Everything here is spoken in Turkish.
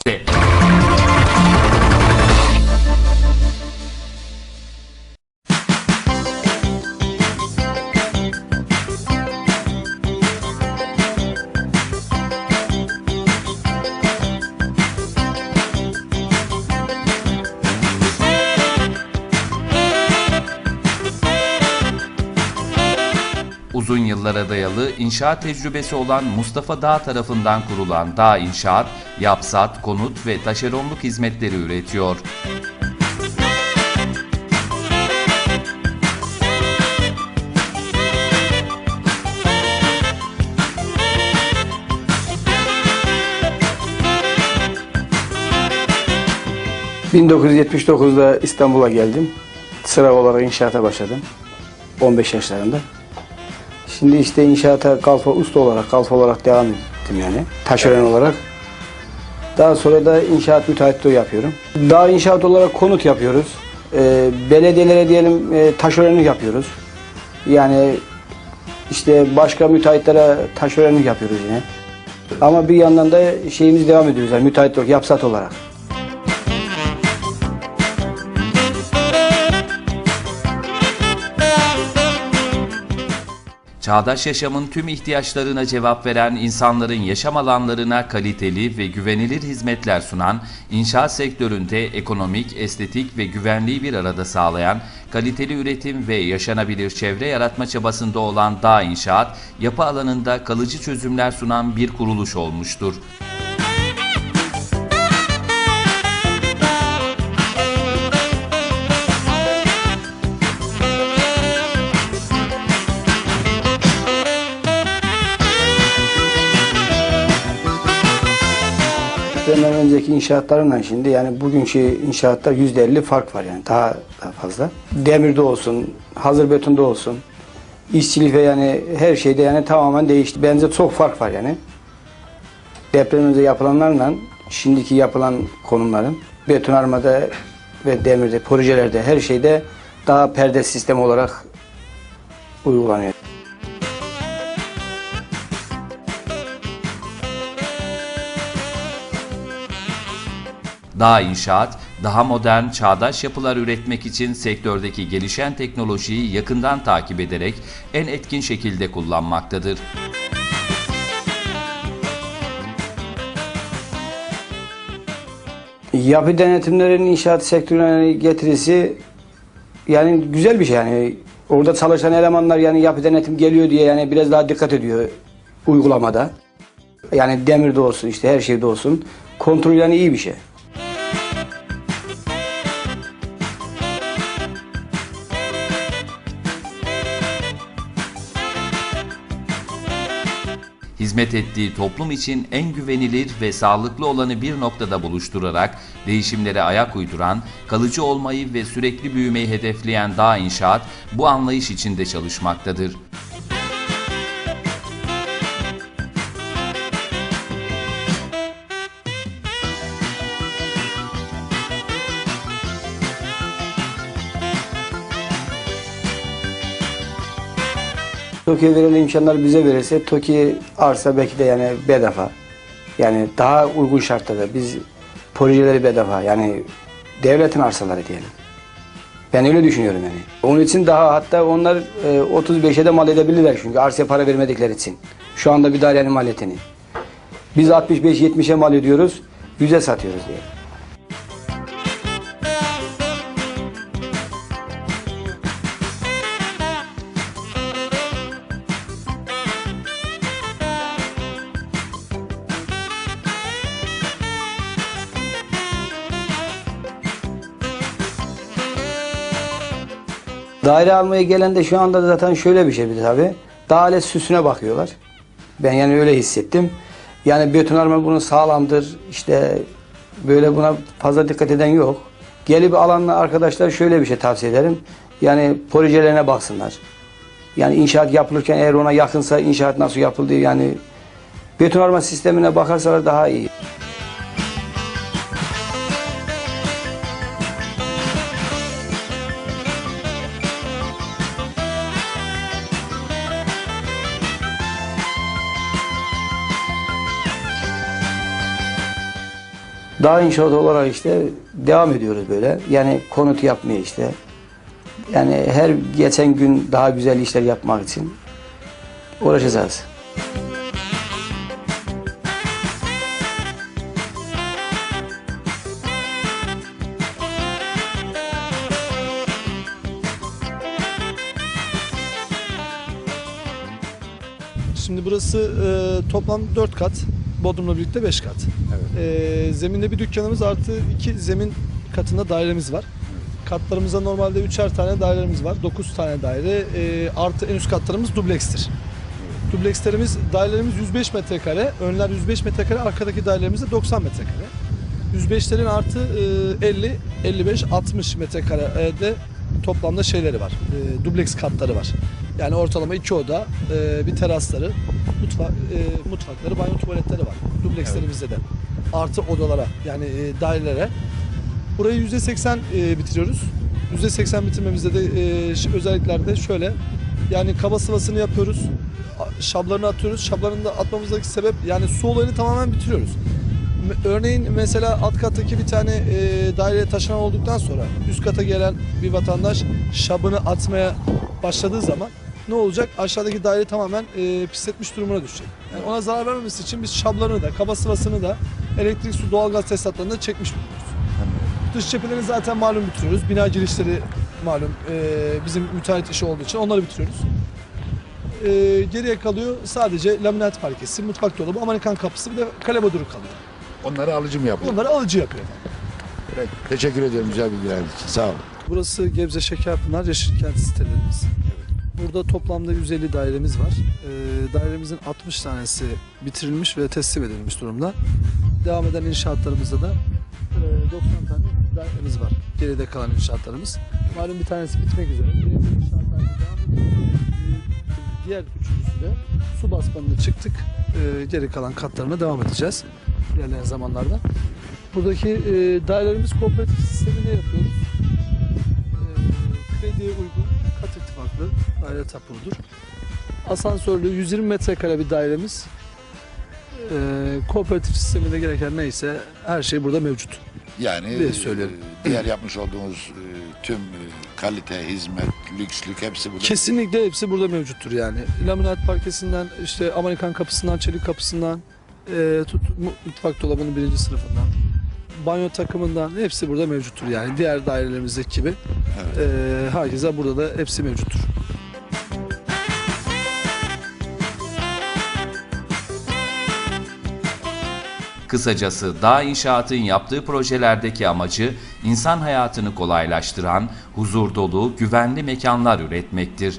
って。Uzun yıllara dayalı inşaat tecrübesi olan Mustafa Dağ tarafından kurulan Dağ İnşaat, yapsat, konut ve taşeronluk hizmetleri üretiyor. ...1979'da İstanbul'a geldim. Sıra olarak inşaata başladım. 15 yaşlarında. Şimdi işte inşaata kalfa usta olarak, kalfa olarak devam ettim yani. Taşeron olarak. Daha sonra da inşaat müteahhitliği yapıyorum. Daha inşaat olarak konut yapıyoruz. Ee, belediyelere diyelim e, taşeronluk yapıyoruz. Yani işte başka müteahhitlere taşeronluk yapıyoruz yine. Ama bir yandan da şeyimiz devam ediyoruz yani müteahhit olarak, yapsat olarak. Çağdaş yaşamın tüm ihtiyaçlarına cevap veren insanların yaşam alanlarına kaliteli ve güvenilir hizmetler sunan, inşaat sektöründe ekonomik, estetik ve güvenliği bir arada sağlayan, kaliteli üretim ve yaşanabilir çevre yaratma çabasında olan Dağ İnşaat, yapı alanında kalıcı çözümler sunan bir kuruluş olmuştur. Önceki inşaatlarımla şimdi yani bugünkü inşaatta yüzde elli fark var yani daha, daha fazla. Demirde olsun, hazır betonda olsun, işçilik ve yani her şeyde yani tamamen değişti. Bence çok fark var yani. Deprem önce yapılanlarla şimdiki yapılan konumların betonarmada ve demirde, projelerde her şeyde daha perde sistemi olarak uygulanıyor. Dağ İnşaat, daha modern, çağdaş yapılar üretmek için sektördeki gelişen teknolojiyi yakından takip ederek en etkin şekilde kullanmaktadır. Yapı denetimlerinin inşaat sektörüne getirisi yani güzel bir şey yani. Orada çalışan elemanlar yani yapı denetim geliyor diye yani biraz daha dikkat ediyor uygulamada. Yani demirde olsun işte her şeyde olsun. Kontrol yani iyi bir şey. Hizmet ettiği toplum için en güvenilir ve sağlıklı olanı bir noktada buluşturarak değişimlere ayak uyduran, kalıcı olmayı ve sürekli büyümeyi hedefleyen Dağ İnşaat bu anlayış içinde çalışmaktadır. TOKİ'ye verilen imkanlar bize verirse TOKİ arsa belki de yani bedava. Yani daha uygun şartlarda biz projeleri bedava yani devletin arsaları diyelim. Ben öyle düşünüyorum yani. Onun için daha hatta onlar e, 35'e de mal edebilirler çünkü arsaya para vermedikleri için. Şu anda bir dairenin maliyetini. Biz 65-70'e mal ediyoruz, 100'e satıyoruz diye. Daire almaya gelen de şu anda zaten şöyle bir şey bir de tabii. Süsüne bakıyorlar. Ben yani öyle hissettim. Yani betonarme bunun sağlamdır. İşte böyle buna fazla dikkat eden yok. Gelip alanla arkadaşlar şöyle bir şey tavsiye ederim. Yani projelerine baksınlar. Yani inşaat yapılırken eğer ona yakınsa inşaat nasıl yapıldığı yani betonarme sistemine bakarsalar daha iyi. Daha inşaat olarak işte devam ediyoruz böyle. Yani konut yapmaya işte. Yani her geçen gün daha güzel işler yapmak için uğraşacağız. Şimdi burası e, toplam 4 kat. Bodrum'la birlikte 5 kat. E, zeminde bir dükkanımız artı 2 zemin katında dairemiz var. Katlarımızda normalde 3'er tane dairelerimiz var. 9 tane daire. E, artı en üst katlarımız dublekstir. Dublekslerimiz, dairelerimiz 105 metrekare. Önler 105 metrekare, arkadaki dairelerimiz de 90 metrekare. 105'lerin artı e, 50, 55, 60 metrekarede toplamda şeyleri var. E, dubleks katları var. Yani ortalama iki oda, e, bir terasları, mutfa, e, mutfakları, banyo tuvaletleri var. Dublekslerimizde de. Artı odalara yani e, dairelere. Burayı %80 e, bitiriyoruz. %80 bitirmemizde de e, ş- özelliklerde şöyle. Yani kaba sıvasını yapıyoruz. a- Şablarını atıyoruz. Şablarını da atmamızdaki sebep yani su olayını tamamen bitiriyoruz. M- Örneğin mesela alt kattaki bir tane e, daireye taşınan olduktan sonra üst kata gelen bir vatandaş şabını atmaya başladığı zaman ne olacak? Aşağıdaki daire tamamen e, pisletmiş durumuna düşecek. Yani ona zarar vermemesi için biz şablarını da, kaba sıvasını da elektrik, su, doğalgaz tesisatlarını da çekmiş bulunuyoruz. Dış cephelerini zaten malum bitiriyoruz. Bina girişleri malum e, bizim müteahhit işi olduğu için onları bitiriyoruz. E, geriye kalıyor sadece laminat parkesi, mutfak dolabı, Amerikan kapısı bir de kale boduru kalıyor. Onları alıcı mı yapıyor? Onları alıcı yapıyor. Evet, teşekkür ediyorum güzel bilgiler için. Sağ olun. Burası Gebze Şekerpınar Yeşilkent sitelerimiz. Burada toplamda 150 dairemiz var. Ee, dairemizin 60 tanesi bitirilmiş ve teslim edilmiş durumda. Devam eden inşaatlarımızda da e, 90 tane dairemiz var. Geride kalan inşaatlarımız. Malum bir tanesi bitmek üzere. Ee, Diğer üçüncüsü de su basmanına çıktık. Ee, Geri kalan katlarına devam edeceğiz ilerleyen zamanlarda. Buradaki e, dairelerimiz kooperatif sisteminde yapıyoruz. E, krediye uygun, ittifaklı daire tapuludur. Asansörlü 120 metrekare bir dairemiz. E, kooperatif sisteminde gereken neyse her şey burada mevcut. Yani Bir e, söylerim. diğer yapmış olduğumuz e, tüm e, kalite, hizmet, lükslük hepsi burada. Kesinlikle hepsi burada mevcuttur yani. Laminat parkesinden, işte Amerikan kapısından, çelik kapısından, e, tut, mu- mutfak dolabının birinci sınıfından, banyo takımından hepsi burada mevcuttur yani. Diğer dairelerimizdeki gibi Evet. e, herkese burada da hepsi mevcuttur. Kısacası dağ inşaatın yaptığı projelerdeki amacı insan hayatını kolaylaştıran, huzur dolu, güvenli mekanlar üretmektir.